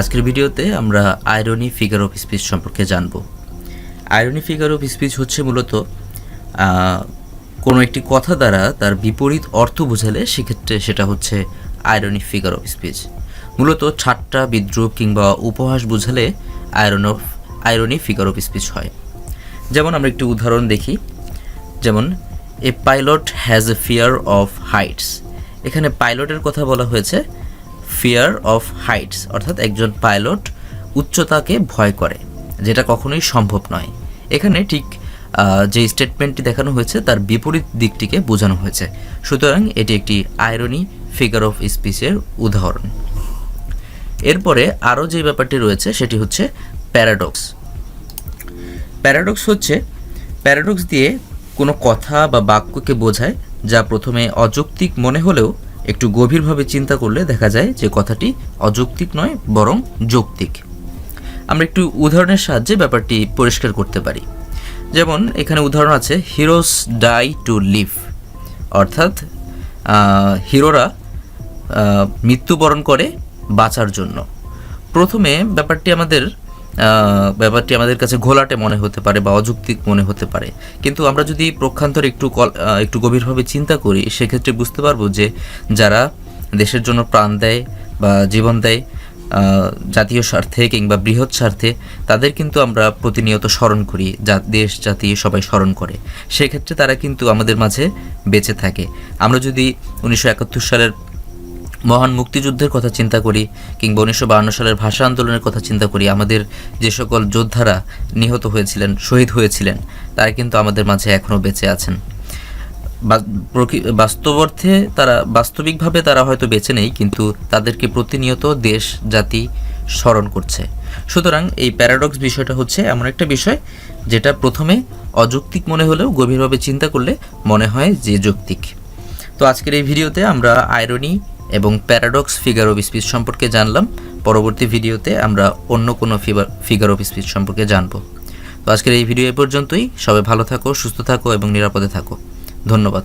আজকের ভিডিওতে আমরা আয়রনি ফিগার অফ স্পিচ সম্পর্কে জানব। আয়রনি ফিগার অফ স্পিচ হচ্ছে মূলত কোনো একটি কথা দ্বারা তার বিপরীত অর্থ বোঝালে সেক্ষেত্রে সেটা হচ্ছে আয়রনি ফিগার অফ স্পিচ। মূলত ঠাট্টা বিদ্রুপ কিংবা উপহাস বোঝালে iron of irony figure of speech হয়। যেমন আমরা একটি উদাহরণ দেখি, যেমন, a pilot has a fear of heights. এখানে পাইলটের কথা বলা হয়েছে ফিয়ার অফ হাইটস অর্থাৎ একজন পাইলট উচ্চতাকে ভয় করে, যেটা কখনোই সম্ভব নয়। এখানে ঠিক যে স্টেটমেন্টটি দেখানো হয়েছে, তার বিপরীত দিকটিকে বোঝানো হয়েছে। সুতরাং এটি একটি আয়রনি ফিগার অফ স্পিচের উদাহরণ। এরপরে আরও যে ব্যাপারটি রয়েছে, সেটি হচ্ছে প্যারাডক্স প্যারাডক্স হচ্ছে প্যারাডক্স দিয়ে কোনো কথা বা বাক্যকে বোঝায়, যা প্রথমে অযৌক্তিক মনে হলেও একটু গভীরভাবে চিন্তা করলে দেখা যায় যে কথাটি অযৌক্তিক নয়, বরং যৌক্তিক। আমরা একটু উদাহরণের সাহায্যে ব্যাপারটি পরিষ্কার করতে পারি। যেমন, এখানে উদাহরণ আছে হিরোস ডাই টু লিভ অর্থাৎ হিরোরা মৃত্যুবরণ করে বাঁচার জন্য। প্রথমে ব্যাপারটি আমাদের ব্যাপারটি আমাদের কাছে ঘোলাটে মনে হতে পারে বা অযৌক্তিক মনে হতে পারে। কিন্তু আমরা যদি প্রক্ষান্তরে একটু একটু গভীরভাবে চিন্তা করি, সেক্ষেত্রে বুঝতে পারব যে যারা দেশের জন্য প্রাণ দেয় বা জীবন দেয় জাতীয় স্বার্থে কিংবা বৃহৎ স্বার্থে, তাদের কিন্তু আমরা প্রতিনিয়ত স্মরণ করি, যা, দেশ, জাতি সবাই স্মরণ করে। সেক্ষেত্রে তারা কিন্তু আমাদের মাঝে বেঁচে থাকে। আমরা যদি উনিশশো একাত্তর সালের মহান মুক্তিযুদ্ধের কথা চিন্তা করি, কিংবা উনিশশো সালের ভাষা আন্দোলনের কথা চিন্তা করি, আমাদের যে সকল যোদ্ধারা নিহত হয়েছিলেন, শহীদ হয়েছিলেন, তারা কিন্তু আমাদের মাঝে এখনও বেঁচে আছেন। বাস্তব অর্থে তারা, বাস্তবিকভাবে তারা হয়তো বেঁচে নেই, কিন্তু তাদেরকে প্রতিনিয়ত দেশ, জাতি স্মরণ করছে। সুতরাং এই প্যারাডক্স বিষয়টা হচ্ছে এমন একটা বিষয়, যেটা প্রথমে অযৌক্তিক মনে হলেও গভীরভাবে চিন্তা করলে মনে হয় যে যৌক্তিক। তো আজকের এই ভিডিওতে আমরা আয়রনি এবং প্যারাডক্স ফিগার অফ স্পিচ সম্পর্কে জানলাম। পরবর্তী ভিডিওতে আমরা অন্য কোনো ফিগার অফ স্পিচ সম্পর্কে জানব। তো আজকের এই ভিডিও এ পর্যন্তই। সবাই ভালো থাকো, সুস্থ থাকো এবং নিরাপদে থাকো। ধন্যবাদ।